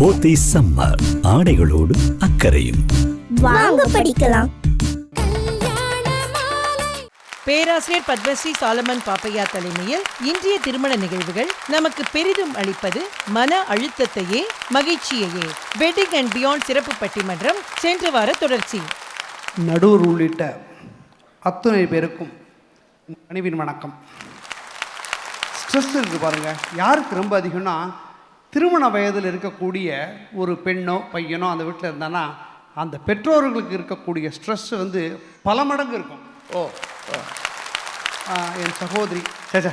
போத்தி summer ஆடைகளோடு அக்கறையும். வாங்க படிக்கலாம். கல்யாண மாலை பேராசிரியர் பத்மஸ்ரீ சாலமன் பாப்பையா தலைமையில் இன்றைய திருமண நிகழ்வுகள் நமக்கு பெரிதும் அளிப்பது மன அழுத்தத்தையே மகிழ்ச்சியையே. வெட்டிங் அண்ட் பியாண்ட் சிறப்பு பட்டிமன்றம் சென்ற வார தொடர்ச்சி. நடுவர் உள்ளிட்ட அத்துணை பேருக்கும் பணிவின் வணக்கம். ஸ்ட்ரெஸ் இருக்குது பாருங்கள் யாருக்கு ரொம்ப அதிகம்னா திருமண வயதில் இருக்கக்கூடிய ஒரு பெண்ணோ பையனோ அந்த வீட்டில் இருந்தானா அந்த பெற்றோர்களுக்கு இருக்கக்கூடிய ஸ்ட்ரெஸ் வந்து பல மடங்கு இருக்கும். ஓ என் சகோதரி சேச்சா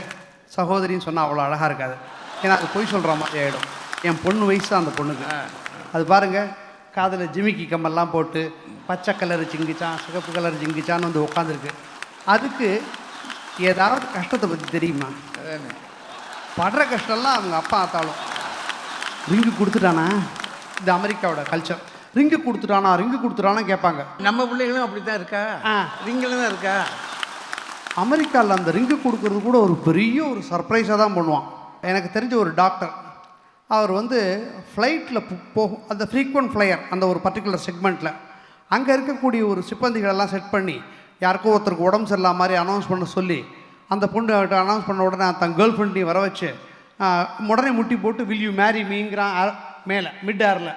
சகோதரின்னு சொன்னால் அவ்வளோ அழகாக இருக்காது. ஏன்னா அது பொய் சொல்கிற மாதிரி ஆகிடும் என் பொண்ணு வயசு அந்த பொண்ணுக்கு. அது பாருங்கள் காதில் ஜிமிக்கி கம்மெல்லாம் போட்டு பச்சை கலர் ஜிங்கிச்சான் சிகப்பு கலர் ஜிங்கிச்சான்னு வந்து உட்காந்துருக்கு அதுக்கு ஏதாவது கஷ்டத்தை பற்றி தெரியுமா? படுற கஷ்டம்லாம் அவங்க அப்பா ஆத்தாலும். ரிங்கு கொடுத்துட்டானா? இது அமெரிக்காவோட கல்ச்சர் ரிங்கு கொடுத்துட்டானா? ரிங்கு கொடுத்துட்டானா கேட்பாங்க நம்ம பிள்ளைகளும் அப்படி தான் இருக்கா? ஆ. ரிங்கில் தான் இருக்கா? அமெரிக்காவில் அந்த ரிங்கு கொடுக்கறது கூட ஒரு பெரிய ஒரு சர்ப்ரைஸாக தான் பண்ணுவான். எனக்கு தெரிஞ்ச ஒரு டாக்டர் அவர் வந்து ஃப்ளைட்டில் போகும் அந்த ஃப்ரீக்வெண்ட் ஃப்ளையர் அந்த ஒரு பர்டிகுலர் செக்மெண்ட்டில் அங்கே இருக்கக்கூடிய ஒரு சிப்பந்திகளெல்லாம் செட் பண்ணி யாருக்கோ ஒருத்தருக்கு உடம்பு சரியில்லாம மாதிரி அனௌன்ஸ் பண்ண சொல்லி அந்த பொண்ணு அனௌன்ஸ் பண்ண உடனே தன் கேர்ள் ஃப்ரெண்டையும் வர வச்சு உடனே முட்டி போட்டு வில் யூ மேரி மீங்கிறான் மேலே மிட் ஏரில்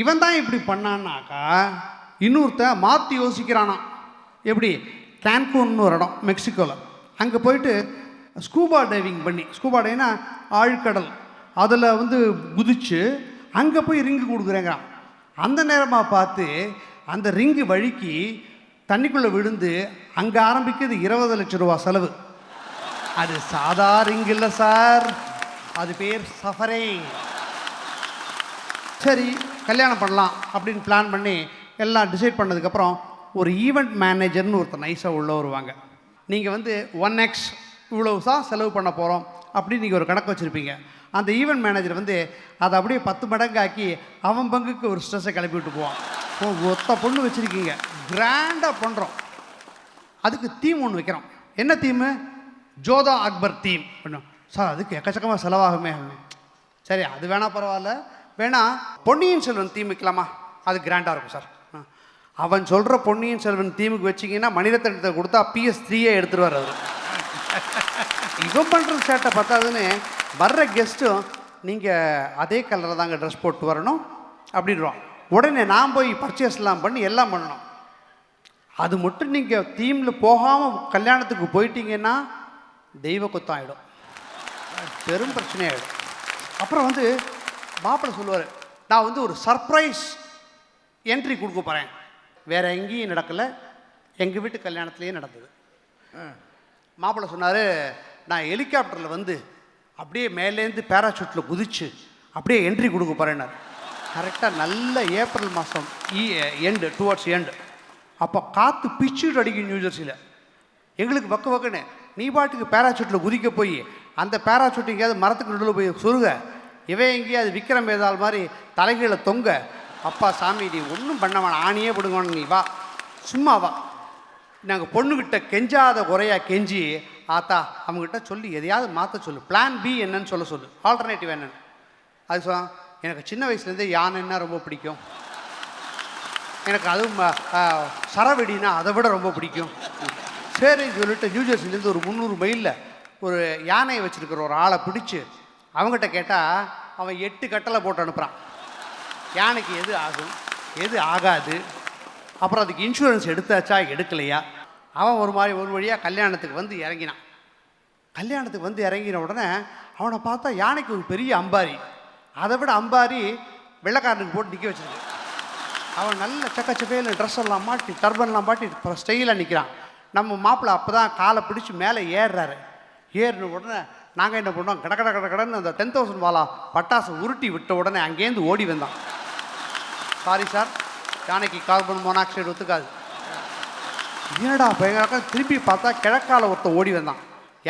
இவன் தான் இப்படி பண்ணான்னாக்கா இன்னொருத்தன் மாற்றி யோசிக்கிறானாம். எப்படி? கேன்கூன்னு ஒரு இடம் மெக்சிகோவில் அங்கே போயிட்டு ஸ்கூபா டைவிங் பண்ணி ஸ்கூபா டைவ்னா ஆழ்கடல். அதில் வந்து குதிச்சு அங்கே போய் ரிங்கு கொடுக்குறேங்கிறான். அந்த நேரமாக பார்த்து அந்த ரிங்கு வழுக்கி தண்ணிக்குள்ளே விழுந்து அங்கே ஆரம்பிக்குது இருபது லட்ச ரூபா செலவு. அது சாதா ரிங் இல்லை சார். அது பேர் சஃபரிங் சரி கல்யாணம் பண்ணலாம் அப்படின்னு பிளான் பண்ணி எல்லாம் டிசைட் பண்ணதுக்கப்புறம் ஒரு ஈவெண்ட் மேனேஜர்னு ஒருத்தர் நைஸாக உள்ளே வருவாங்க. நீங்கள் வந்து ஒன் எக்ஸ் இவ்வளவு தான் செலவு பண்ண போகிறோம் அப்படின்னு நீங்கள் ஒரு கணக்கு வச்சுருப்பீங்க. அந்த ஈவெண்ட் மேனேஜர் வந்து அதை அப்படியே பத்து மடங்கு ஆக்கி அவன் பங்குக்கு ஒரு ஸ்ட்ரெஸ்ஸை கிளப்பி விட்டு போவான். ஓ, ஒத்த பொண்ணு வச்சுருக்கீங்க. கிராண்டாக பண்ணுறோம் அதுக்கு தீம் ஒன்று வைக்கிறோம். என்ன தீமு ஜோதா அக்பர் தீம். அப்படின்னா சார் அதுக்கு எக்கச்சக்கமாக செலவாகுமே. அப்படின்னு. சரி அது வேணால் பரவாயில்ல. வேணா பொன்னியின் செல்வன் தீம் வைக்கலாமா? அது கிராண்டாக இருக்கும் சார். அவன் சொல்கிற பொன்னியின் செல்வன் தீமுக்கு வச்சிங்கன்னா மணிரத்னத்தை கொடுத்தா பிஎஸ் த்ரீயே எடுத்துருவார் அவர் இவன் பண்ணுற சேட்டை பார்த்தாதுன்னு வர்ற கெஸ்ட்டும் நீங்கள் அதே கலரில் தாங்க ட்ரெஸ் போட்டு வரணும் அப்படின்றோம் உடனே நான் போய் பர்ச்சேஸ்லாம் பண்ணி எல்லாம் பண்ணணும். அது மட்டும் நீங்கள் தீமில் போகாமல் கல்யாணத்துக்கு போயிட்டீங்கன்னா தெய்வ குத்தம் ஆகிடும் பெரும் பிரச்சனையாயிடும். அப்புறம் வந்து மாப்பிள்ளை சொல்லுவார் நான் வந்து ஒரு சர்ப்ரைஸ் என்ட்ரி கொடுக்க போகிறேன் வேற எங்கேயும் நடக்கலை. எங்கள் வீட்டு கல்யாணத்துலேயே நடந்தது. மாப்பிள்ளை சொன்னார் நான் ஹெலிகாப்டரில் வந்து அப்படியே மேலேருந்து பேராசூட்டில் குதிச்சு அப்படியே என்ட்ரி கொடுக்க போகிறேன்னார் கரெக்டாக நல்ல ஏப்ரல் மாதம் எண்டு டுவர்ட்ஸ் எண்டு அப்போ காற்று பிச்சுட்டு அடிக்கும் நியூஜெர்சியில் எங்களுக்கு பக்க பக்கன்னு நீ பாட்டுக்கு பேராசூட்டில் குதிக்க போய் அந்த பேராசூட் எங்கேயாவது மரத்துக்கு நடுவில் போய் சுருங்க இவன் எங்கேயாவது விக்ரம் வேதாள் மாதிரி தலைகீழ தொங்க. அப்பா சாமி நீ ஒன்றும் பண்ண வேணாம். ஆணியே பிடுங்கணும் நீ வா. சும்மா வா. நாங்கள் பொண்ணுக்கிட்ட கெஞ்சாத குறையாக கெஞ்சி ஆத்தா அவங்ககிட்ட சொல்லி எதையாவது மாற்ற சொல்லு. பிளான் பி என்னன்னு சொல்ல சொல்லு. ஆல்டர்னேட்டிவ் என்னன்னு. அது சொல் எனக்கு சின்ன வயசுலேருந்தே யானைன்னா ரொம்ப பிடிக்கும். எனக்கு அதுவும் சரவெடினா அதை விட ரொம்ப பிடிக்கும். சரின்னு சொல்லிட்டு நியூஜெர்சிலேருந்து ஒரு முந்நூறு மைலில் ஒரு யானையை வச்சுருக்கிற ஒரு ஆளை பிடிச்சி அவங்ககிட்ட கேட்டால் அவன் எட்டு கட்டளை போட்டு அனுப்புகிறான் யானைக்கு எது ஆகும்? எது ஆகாது? அப்புறம் அதுக்கு இன்சூரன்ஸ் எடுத்தாச்சா? எடுக்கலையா? அவன் ஒரு மாதிரி ஒரு வழியாக கல்யாணத்துக்கு வந்து இறங்கினான். கல்யாணத்துக்கு வந்து இறங்கின உடனே அவனை பார்த்தா யானைக்கு ஒரு பெரிய அம்பாரி. அதை விட அம்பாரி வெள்ளக்காரனுக்கு போட்டு நிற்க வச்சிருக்கு. அவன் நல்ல சக்கச்சக்கையில் ட்ரெஸ் எல்லாம் மாட்டி டர்பன்லாம் மாட்டி அப்புறம் ஸ்டைலாக நிற்கிறான் நம்ம மாப்பிள்ளை அப்போ தான் காலை பிடிச்சி மேலே ஏறுறாரு. ஏறின உடனே நாங்கள் என்ன பண்ணோம்? கட கட கட கடன்னு அந்த டென் தௌசண்ட் வாலா பட்டாசு உருட்டி விட்ட உடனே அங்கேருந்து ஓடி வந்தான். சாரி சார் யானைக்கு கார்பன் மோனாக்சைடு ஒத்துக்காது. என்னடா பயங்கர திருப்பி பார்த்தா கிழக்கால ஒருத்தன் ஓடி வந்தான்.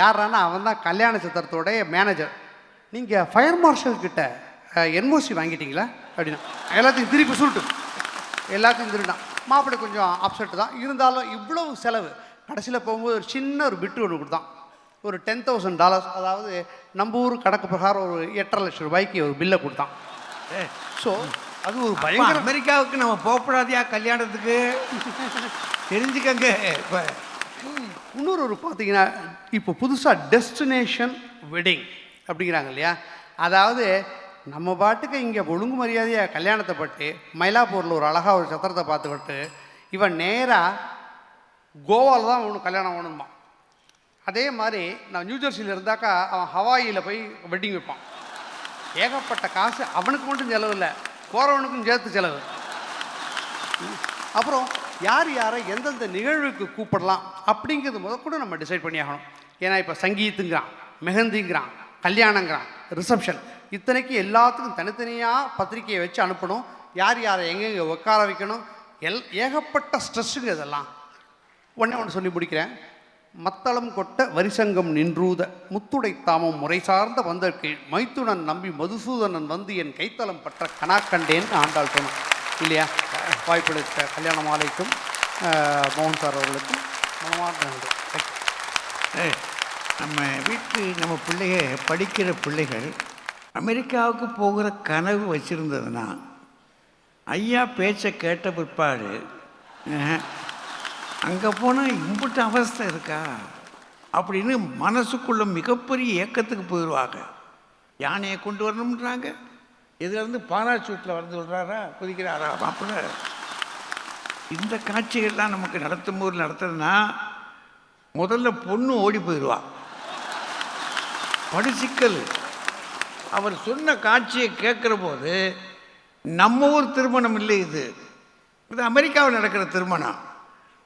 யாரானா அவன் தான் கல்யாண சித்திரத்தோடைய மேனேஜர் நீங்கள் ஃபயர் மார்ஷல் கிட்ட என்ஓசி வாங்கிட்டீங்களா? அப்படின்னா எல்லாத்தையும் திருப்பி சுருட்டு எல்லாத்தையும் திருடான் மாப்பிள்ளை கொஞ்சம் அப்செட் தான். இருந்தாலும் இவ்வளவு செலவு கடைசியில் போகும்போது ஒரு சின்ன ஒரு பிட்டு ஒன்று கொடுத்தான். ஒரு டென் தௌசண்ட் டாலர்ஸ் அதாவது நம்ம ஊர் கணக்கு பிரகாரம் ஒரு எட்டரை லட்சம் ரூபாய்க்கு ஒரு பில்லை கொடுத்தான். ஸோ அது ஒரு பயங்கர அமெரிக்காவுக்கு நம்ம போகக்கூடாதியா கல்யாணத்துக்கு? தெரிஞ்சுக்கங்க. இப்போ இன்னொரு ஒரு பார்த்தீங்கன்னா இப்போ புதுசாக டெஸ்டினேஷன் வெட்டிங் அப்படிங்கிறாங்க இல்லையா? அதாவது நம்ம பாட்டுக்கு இங்கே ஒழுங்கு மரியாதையாக கல்யாணத்தை பட்டு மயிலாப்பூரில் ஒரு அழகாக ஒரு சத்திரத்தை பார்த்துக்கிட்டு இவன் நேராக கோவாவில் தான் அவனுக்கு கல்யாணம் ஆகணுமா அதே மாதிரி நான் நியூஜெர்சியில் இருந்தாக்கா அவன் ஹவாயில் போய் வெட்டிங் வைப்பான். ஏகப்பட்ட காசு அவனுக்கு மட்டும் செலவு இல்லை போகிறவனுக்கும் சேர்த்து செலவு. அப்புறம் யார் யாரை எந்தெந்த நிகழ்வுக்கு கூப்பிடலாம் அப்படிங்கிறது முத கூட நம்ம டிசைட் பண்ணி ஆகணும். ஏன்னா இப்போ சங்கீத்துங்கிறான் மெஹந்திங்கிறான் கல்யாணங்கிறான் ரிசப்ஷன் இத்தனைக்கு எல்லாத்துக்கும் தனித்தனியாக பத்திரிக்கையை வச்சு அனுப்பணும். யார் யாரை எங்கெங்கே உட்கார வைக்கணும்? எல் ஏகப்பட்ட ஸ்ட்ரெஸ்ஸுங்க இதெல்லாம். ஒன்றே ஒன்று சொல்லி முடிக்கிறேன். மத்தளம் கொட்ட வரிசங்கம் நின்றூத முத்துடை தாமம் முறை சார்ந்த வந்தற்கு மைத்துனன் நம்பி மதுசூதனன் வந்து என் கைத்தளம் பற்ற கனாக்கண்டேன் ஆண்டாள் சொன்னான் இல்லையா? வாய்ப்பளித்த கல்யாண மாலைக்கும் மோகன் சார் அவர்களுக்கும் மனமார்ந்த நன்றி. நம்ம வீட்டு நம்ம பிள்ளைய படிக்கிற பிள்ளைகள் அமெரிக்காவுக்கு போகிற கனவு வச்சுருந்ததுன்னா ஐயா பேச்சை கேட்ட பிற்பாடு அங்கே போனால் இம்புட்டு அவஸ்தை இருக்கா? அப்படின்னு மனசுக்குள்ள மிகப்பெரிய ஏக்கத்துக்கு போயிடுவாங்க யானையை கொண்டு வரணுன்றாங்க இதுலேருந்து பாராசூட்டில் வந்து விடுறாரா? குதிக்கிறாரா? அப்புறம் இந்த காட்சிகள்லாம் நமக்கு நடத்தும் போது நடத்துறதுனா முதல்ல பொண்ணு ஓடி போயிடுவா படிச்சிக்கல் அவர் சொன்ன காட்சியை கேட்குற போது நம்ம ஊர் திருமணம் இல்லை இது. இது அமெரிக்காவில் நடக்கிற திருமணம்.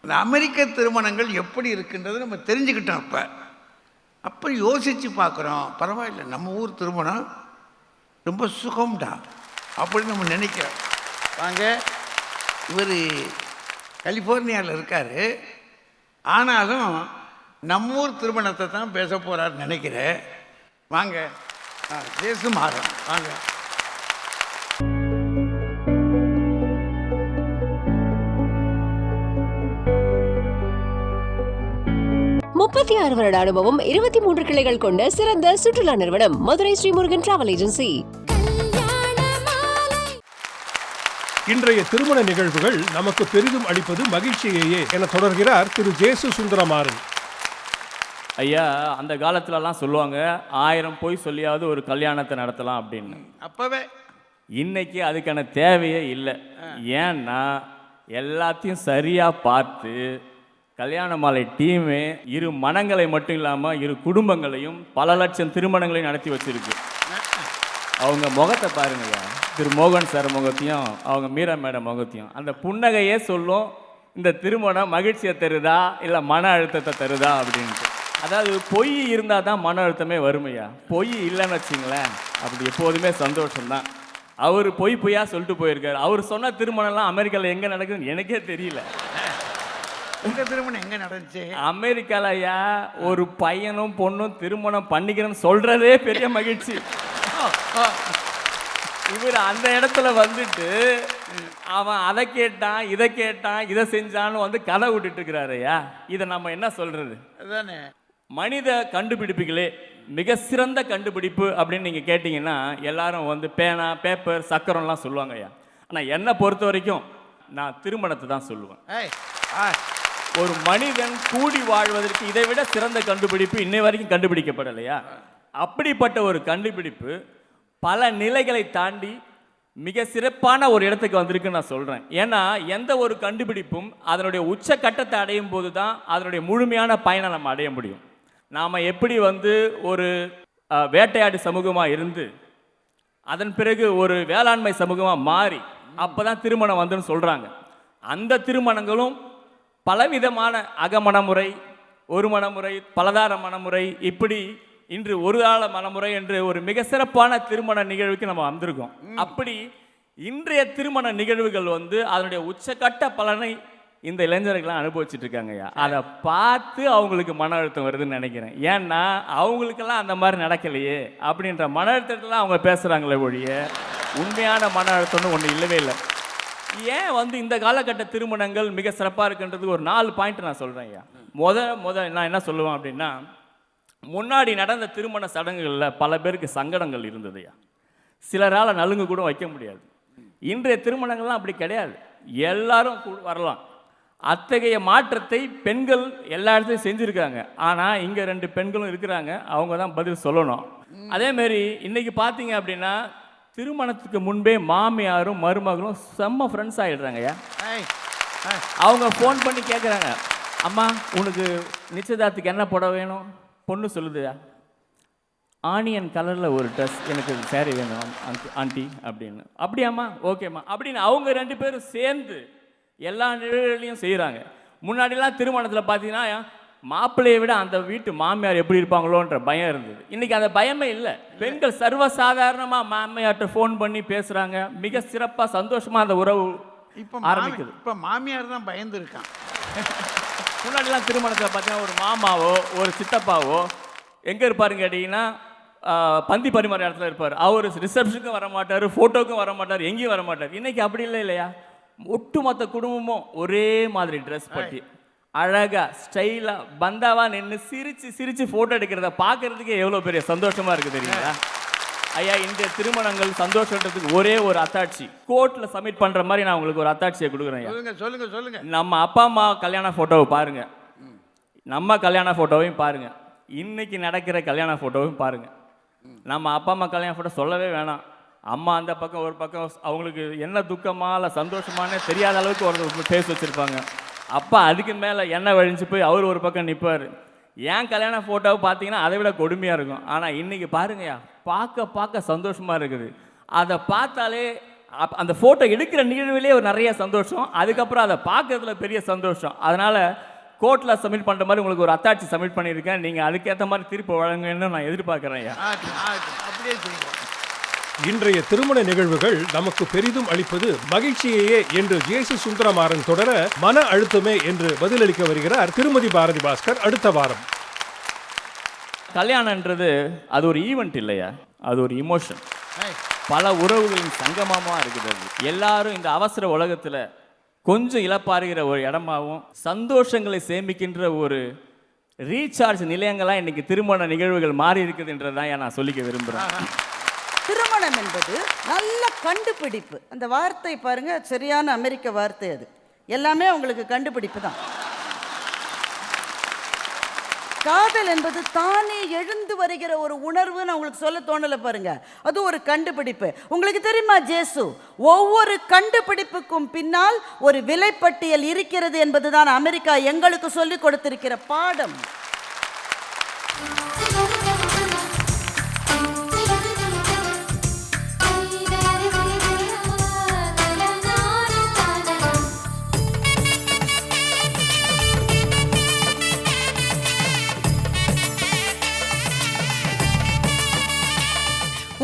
இந்த அமெரிக்க திருமணங்கள் எப்படி இருக்குன்றது நம்ம தெரிஞ்சுக்கிட்டோம் அப்போ. அப்போ யோசித்து பார்க்குறோம் பரவாயில்ல நம்ம ஊர் திருமணம் ரொம்ப சுகம்டா அப்படின்னு நம்ம நினைக்கிறோம். வாங்க இவர் கலிஃபோர்னியாவில் இருக்கார். ஆனாலும் நம்ம ஊர் திருமணத்தை தான் பேச போகிறாருன்னு நினைக்கிறேன். வாங்க ஆ, தேசம் மாறும் வாங்க. ஆறு வருட அனுபவம் இருபத்தி மூன்று கிளைகள் கொண்ட சிறந்த சுற்றுலா நிறுவனம் மதுரை ஸ்ரீமுருகன் டிராவல் ஏஜென்சி கல்யாண மாலை இன்றைய திருமண நிகழ்வுகள் நமக்கு பெரிதும் அளிப்பது மகிழ்ச்சியையே என தொடர்கிறார் திரு ஜேசு சுந்தரமாறன். ஐயா அந்த காலத்துலலாம் சொல்லுவாங்க ஆயிரம் போய் சொல்லியாவது ஒரு கல்யாணத்தை நடத்தலாம் அப்படின்னு. அப்போவே. இன்னைக்கு அதுக்கான தேவையே இல்லை. ஏன்னா எல்லாத்தையும் சரியாக பார்த்து கல்யாண மாலை டீமு இரு மனங்களை மட்டும் இல்லாமல் இரு குடும்பங்களையும் பல லட்சம் திருமணங்களையும் நடத்தி வச்சிருக்கு. அவங்க முகத்தை பாருங்கய்யா. திரு மோகன் சார் முகத்தையும் அவங்க மீரா மேடம் முகத்தையும். அந்த புன்னகையே சொல்லும் இந்த திருமணம் மகிழ்ச்சியை தருதா இல்லை மன அழுத்தத்தை தருதா அப்படின்ட்டு. அதாவது பொய் இருந்தால் தான் மன அழுத்தமே வருமையா? பொய் இல்லைன்னு வச்சிங்களேன். அப்படி எப்போதுமே சந்தோஷம்தான். அவர் பொய் பொய்யா சொல்லிட்டு போயிருக்காரு. அவர் சொன்ன திருமணம்லாம் அமெரிக்காவில் எங்கே நடக்குதுன்னு எனக்கே தெரியல. உங்க திருமணம் எங்க நடந்துச்சு? அமெரிக்கால ஐயா ஒரு பையனும் பொண்ணும் திருமணம் பண்ணிக்கிறேன்னு சொல்றதே பெரிய மகிழ்ச்சி. இவர் அந்த இடத்துல வந்துட்டு அவன் அதை கேட்டான் இதை கேட்டான் இதை செஞ்சான்னு வந்து கதை விட்டுட்டு இருக்கிறாரு ஐயா. இதை நம்ம என்ன சொல்றது? அதானே. மனித கண்டுபிடிப்புகளே மிக சிறந்த கண்டுபிடிப்பு அப்படின்னு நீங்கள் கேட்டிங்கன்னா எல்லாரும் வந்து பேனா பேப்பர் சக்கரம்லாம் சொல்லுவாங்க ஐயா. ஆனால் என்னை பொறுத்த வரைக்கும் நான் திருமணத்தை தான் சொல்லுவேன். ஆ. ஒரு மனிதன் கூடி வாழ்வதற்கு இதை விட சிறந்த கண்டுபிடிப்பு இன்னை வரைக்கும் கண்டுபிடிக்கப்படலையா? அப்படிப்பட்ட ஒரு கண்டுபிடிப்பு பல நிலைகளை தாண்டி மிக சிறப்பான ஒரு இடத்துக்கு வந்திருக்குன்னு நான் சொல்கிறேன் ஏன்னா எந்த ஒரு கண்டுபிடிப்பும் அதனுடைய உச்சக்கட்டத்தை அடையும் போது தான் அதனுடைய முழுமையான பயனை நம்ம அடைய முடியும். நாம் எப்படி வந்து ஒரு வேட்டையாடு சமூகமாக இருந்து அதன் பிறகு ஒரு வேளாண்மை சமூகமாக மாறி அப்போ தான் திருமணம் வந்துன்னு சொல்கிறாங்க அந்த திருமணங்களும் பலவிதமான அகமணமுறை ஒரு மணமுறை பலதார மணமுறை இப்படி இன்று ஒரு கால மணமுறை என்று ஒரு மிக சிறப்பான திருமண நிகழ்வுக்கு நம்ம வந்திருக்கோம். அப்படி இன்றைய திருமண நிகழ்வுகள் வந்து அதனுடைய உச்சக்கட்ட பலனை இந்த இளைஞர்கள்லாம் அனுபவிச்சுட்டு இருக்காங்கய்யா அதை பார்த்து அவங்களுக்கு மன அழுத்தம் வருதுன்னு நினைக்கிறேன். ஏன்னா அவங்களுக்கெல்லாம் அந்த மாதிரி நடக்கலையே அப்படின்ற மன அழுத்தத்தில் அவங்க பேசுகிறாங்களே ஒழிய உண்மையான மன அழுத்தம்னு ஒன்று இல்லவே இல்லை. ஏன் வந்து இந்த காலகட்ட திருமணங்கள் மிக சிறப்பாக இருக்குன்றதுக்கு ஒரு நாலு பாயிண்ட் நான் சொல்கிறேன் ஐயா. முத முத நான் என்ன சொல்லுவேன் அப்படின்னா முன்னாடி நடந்த திருமண சடங்குகளில் பல பேருக்கு சங்கடங்கள் இருந்தது ஐயா. சிலரால் நலுங்கு கூட வைக்க முடியாது. இன்றைய திருமணங்கள்லாம் அப்படி கிடையாது. எல்லாரும் கூ- வரலாம். அத்தகைய மாற்றத்தை பெண்கள் எல்லா இடத்துலையும் செஞ்சுருக்காங்க. ஆனால் இங்கே ரெண்டு பெண்களும் இருக்கிறாங்க. அவங்க தான் பதில் சொல்லணும். அதேமாரி இன்றைக்கி பார்த்தீங்க அப்படின்னா திருமணத்துக்கு முன்பே மாமியாரும் மருமகளும் செம்ம ஃப்ரெண்ட்ஸ் ஆகிடுறாங்கய்யா ஏய் ஏய், அவங்க ஃபோன் பண்ணி கேட்குறாங்க அம்மா உனக்கு நிச்சயதார்த்துக்கு என்ன புடவை வேணும்? பொண்ணு சொல்லுதுயா ஆனியன் கலரில் ஒரு ட்ரெஸ் எனக்கு saree வேணும் ஆண்டி அப்படின்னு. அப்படியாம்மா? ஓகேம்மா. அப்படின்னு அவங்க ரெண்டு பேரும் சேர்ந்து எல்லா நிகழ்வுகளையும் செய்கிறாங்க முன்னாடிலாம் திருமணத்தில் பார்த்தீங்கன்னா மாப்பிள்ளையை விட அந்த வீட்டு மாமியார் எப்படி இருப்பாங்களோன்ற பயம் இருந்தது. இன்றைக்கி அந்த பயமே இல்லை. பெண்கள் சர்வசாதாரணமாக மாமியார்கிட்ட ஃபோன் பண்ணி பேசுகிறாங்க மிக சிறப்பாக சந்தோஷமாக அந்த உறவு இப்ப ஆரம்பிக்குது. இப்ப மாமியார் தான் பயந்து இருக்கான் முன்னாடிலாம் திருமணத்தில் பார்த்தீங்கன்னா ஒரு மாமாவோ ஒரு சித்தப்பாவோ எங்கே இருப்பாருன்னு கேட்டிங்கன்னா பந்தி பரிமாற இடத்துல இருப்பார். அவர் ரிசப்ஷனுக்கும் வர மாட்டார் ஃபோட்டோக்கும் வர மாட்டார் எங்கேயும் வர மாட்டார் இன்னைக்கு அப்படி இல்லை இல்லையா? ஒட்டுமொத்த குடும்பமும் ஒரே மாதிரி ட்ரெஸ் பட்டி. அழகா ஸ்டைலா பந்தாவா நின்று சிரிச்சு சிரிச்சு ஃபோட்டோ எடுக்கிறத பார்க்கறதுக்கே எவ்வளோ பெரிய சந்தோஷமா இருக்கு தெரியுங்களா? ஐயா இந்த திருமணங்கள் சந்தோஷன்றதுக்கு ஒரே ஒரு அத்தாட்சி. கோர்ட்டில் சப்மிட் பண்ணுற மாதிரி நான் உங்களுக்கு ஒரு அத்தாட்சியை கொடுக்குறேன் சொல்லுங்க சொல்லுங்க சொல்லுங்க. நம்ம அப்பா அம்மா கல்யாண ஃபோட்டோவை பாருங்க. நம்ம கல்யாண ஃபோட்டோவையும் பாருங்க. இன்னைக்கு நடக்கிற கல்யாண ஃபோட்டோவையும் பாருங்க. நம்ம அப்பா அம்மா கல்யாண ஃபோட்டோ சொல்லவே வேணாம். அம்மா அந்த பக்கம் ஒரு பக்கம் அவங்களுக்கு என்ன துக்கமா இல்லை சந்தோஷமானே தெரியாத அளவுக்கு ஒரு ஃபேஸ் வச்சுருப்பாங்க. அப்பா அதுக்கு மேலே எண்ணெய் வழிஞ்சு போய் அவர் ஒரு பக்கம் நிற்பார் ஏன் கல்யாண ஃபோட்டோவை பார்த்தீங்கன்னா அதை விட கொடுமையாக இருக்கும். ஆனால் இன்றைக்கி பாருங்கய்யா பார்க்க பார்க்க சந்தோஷமாக இருக்குது. அதை பார்த்தாலே அப் அந்த ஃபோட்டோ எடுக்கிற நிகழ்விலே ஒரு நிறைய சந்தோஷம். அதுக்கப்புறம் அதை பார்க்கறதுல பெரிய சந்தோஷம். அதனால் கோர்ட்டில் சப்மிட் பண்ணுற மாதிரி உங்களுக்கு ஒரு அத்தாட்சி சப்மிட் பண்ணியிருக்கேன். நீங்கள் அதுக்கேற்ற மாதிரி தீர்ப்பு வழங்கணும்னு நான் எதிர்பார்க்குறேன் ஐயா. அப்படியே இன்றைய திருமண நிகழ்வுகள் நமக்கு பெரிதும் அளிப்பது மகிழ்ச்சியையே என்று ஜேசு சுந்தரமாறன் தொடர மன அழுத்தமே என்று பதிலளிக்க வருகிறார் திருமதி பாரதி பாஸ்கர் அடுத்த வாரம். கல்யாணன்றது அது ஒரு ஈவெண்ட் இல்லையா? அது ஒரு இமோஷன் பல உறவுகளின் சங்கமமாக இருக்குது அது. எல்லாரும் இந்த அவசர உலகத்தில் கொஞ்சம் இழப்பாருகிற ஒரு இடமாவும் சந்தோஷங்களை சேமிக்கின்ற ஒரு ரீசார்ஜ் நிலையங்களாக இன்னைக்கு திருமண நிகழ்வுகள் மாறி இருக்குதுன்றதான் நான் சொல்லிக்க விரும்புகிறேன் திருமணம் என்பது நல்ல கண்டுபிடிப்பு. அந்த வார்த்தை பாருங்க சரியான அமெரிக்க வார்த்தை அது. எல்லாமே உங்களுக்கு கண்டுபிடிப்பு தான். காதல் என்பது தானே எழுந்து வருகிற ஒரு உணர்வுன்னு உங்களுக்கு சொல்ல தோணல பாருங்க. அது ஒரு கண்டுபிடிப்பு. உங்களுக்கு தெரியுமா ஜேசு? ஒவ்வொரு கண்டுபிடிப்புக்கும் பின்னால் ஒரு விலைப்பட்டியல் இருக்கிறது என்பதுதான் அமெரிக்கா எங்களுக்கு சொல்லிக் கொடுத்திருக்கிற பாடம்.